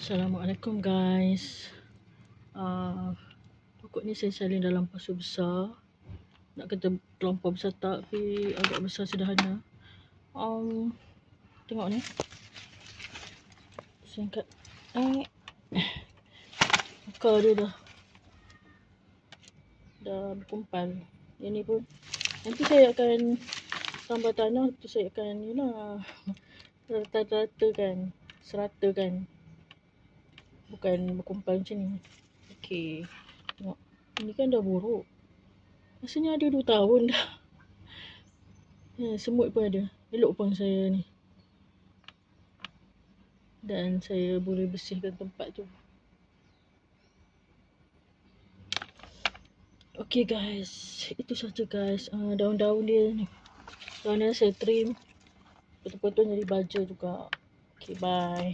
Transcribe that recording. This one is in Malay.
Assalamualaikum guys. Uh, pokok ni saya salin dalam pasu besar. Nak kata terlampau besar tak tapi agak besar sederhana. Um, tengok ni. Singkat. Eh. Akar dia dah. Dah berkumpal. Yang ni pun. Nanti saya akan tambah tanah. Tu saya akan you know. Rata-rata kan. Kan bukan berkumpul macam ni. Okey. Tengok. Ini kan dah buruk. Rasanya ada 2 tahun dah. Ya, semut pun ada. Elok pun saya ni. Dan saya boleh bersihkan tempat tu. Okey guys. Itu saja guys. Uh, daun-daun dia ni. Daun dia saya trim. Betul-betul jadi baja juga. Okay, bye.